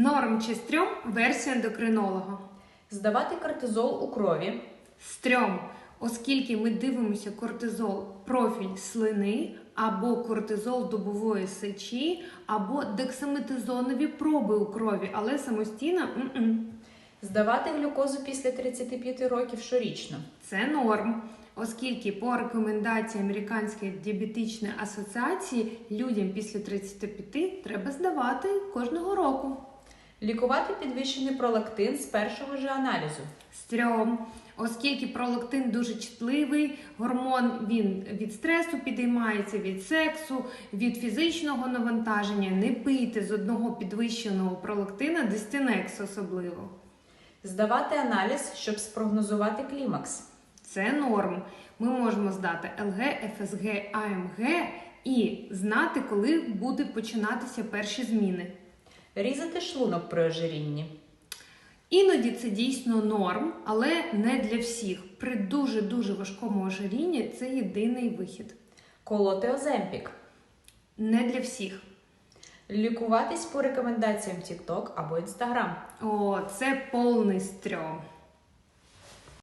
Норм чи стрьом версія ендокринолога. Здавати кортизол у крові. Стрьом, оскільки ми дивимося кортизол профіль слини або кортизол добової сечі, або дексаметазонові проби у крові, але самостійно м-м. Здавати глюкозу після 35 років щорічно. це норм. Оскільки по рекомендації Американської діабетичної асоціації людям після 35 треба здавати кожного року. Лікувати підвищений пролактин з першого ж аналізу. Стрьом, оскільки пролактин дуже чутливий, гормон він від стресу підіймається, від сексу, від фізичного навантаження. Не пийте з одного підвищеного пролактина дистинекс особливо. Здавати аналіз, щоб спрогнозувати клімакс. Це норм. Ми можемо здати ЛГ, ФСГ, АМГ і знати, коли буде починатися перші зміни. Різати шлунок при ожирінні. Іноді це дійсно норм, але не для всіх. При дуже дуже важкому ожирінні це єдиний вихід. Колоти оземпік. Не для всіх. Лікуватись по рекомендаціям TikTok або Instagram. О, це повний стрьом.